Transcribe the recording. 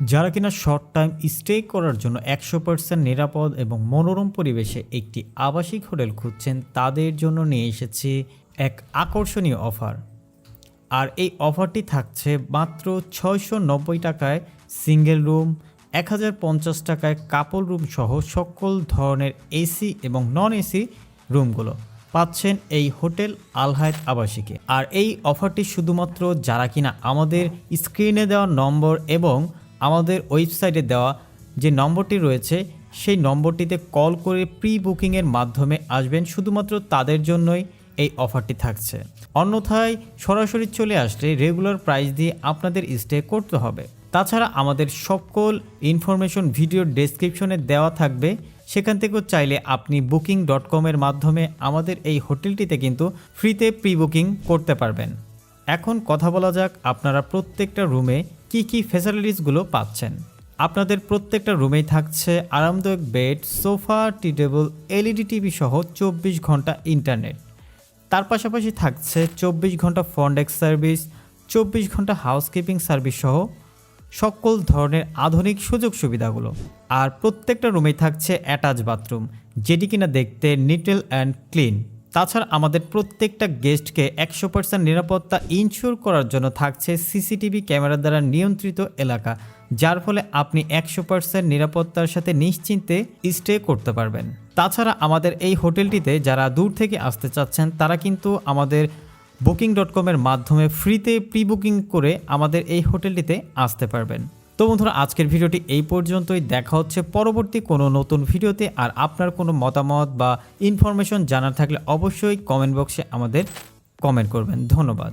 যারা কিনা short time stay করার জন্য একশো পার্সেন্ট নিরাপদ এবং মনোরম পরিবেশে একটি আবাসিক হোটেল খুঁজছেন, তাদের জন্য নিয়ে এসেছি এক আকর্ষণীয় অফার আর এই অফারটি থাকছে মাত্র ছয়শো নব্বই টাকায় সিঙ্গেল রুম এক হাজার পঞ্চাশ টাকায় কাপল রুম সহ সকল ধরনের এসি এবং নন এসি রুমগুলো পাচ্ছেন এই হোটেল আলহায়ত আবাসিকে। আর এই অফারটি শুধুমাত্র যারা কিনা আমাদের স্ক্রিনে দেওয়া নম্বর এবং আমাদের ওয়েবসাইটে দেওয়া যে নম্বরটি রয়েছে, সেই নম্বরটিতে কল করে প্রি বুকিংয়ের মাধ্যমে আসবেন। শুধুমাত্র তাদের জন্যই এই অফারটি থাকছে। অন্যথায় সরাসরি চলে আসলে রেগুলার প্রাইস দিয়ে আপনাদের স্টে করতে হবে। তাছাড়া আমাদের সকল ইনফরমেশন ভিডিও ডেসক্রিপশনে দেওয়া থাকবে। সেখান থেকেও চাইলে আপনি বুকিং ডট কমের মাধ্যমে আমাদের এই হোটেলটিতে কিন্তু ফ্রিতে প্রি বুকিং করতে পারবেন। এখন কথা বলা যাক আপনারা প্রত্যেকটা রুমে কি কি ফ্যাসিলিটিসগুলো পাচ্ছেন? আপনাদের প্রত্যেকটা রুমেই থাকছে আরামদায়ক bed sofa T table LED TV সহ চব্বিশ ঘণ্টা ইন্টারনেট তার পাশাপাশি থাকছে চব্বিশ ঘণ্টা ফন্ডেক্স সার্ভিস চব্বিশ ঘণ্টা হাউসকিপিং সার্ভিস সহ সকল ধরনের আধুনিক সুযোগ সুবিধাগুলো। আর প্রত্যেকটা রুমেই থাকছে অ্যাটাচ বাথরুম যেটি কিনা দেখতে নিটেল অ্যান্ড ক্লিন তাছাড়া আমাদের প্রত্যেকটা গেস্টকে একশো পার্সেন্ট নিরাপত্তা ইনশিওর করার জন্য থাকছে সিসিটিভি ক্যামেরা দ্বারা নিয়ন্ত্রিত এলাকা, যার ফলে আপনি একশো পার্সেন্ট নিরাপত্তার সাথে নিশ্চিন্তে স্টে করতে পারবেন। তাছাড়া আমাদের এই হোটেলটিতে যারা দূর থেকে আসতে চাচ্ছেন, তারা কিন্তু আমাদের বুকিং ডট কমের মাধ্যমে ফ্রিতে প্রি বুকিং করে আমাদের এই হোটেলটিতে আসতে পারবেন। তো বন্ধুরা, আজকের ভিডিওটি এই পর্যন্তই। দেখা হচ্ছে পরবর্তী কোনো নতুন ভিডিওতে। আর আপনার কোনো মতামত বা ইনফরমেশন জানার থাকলে অবশ্যই কমেন্ট বক্সে আমাদের কমেন্ট করবেন। ধন্যবাদ।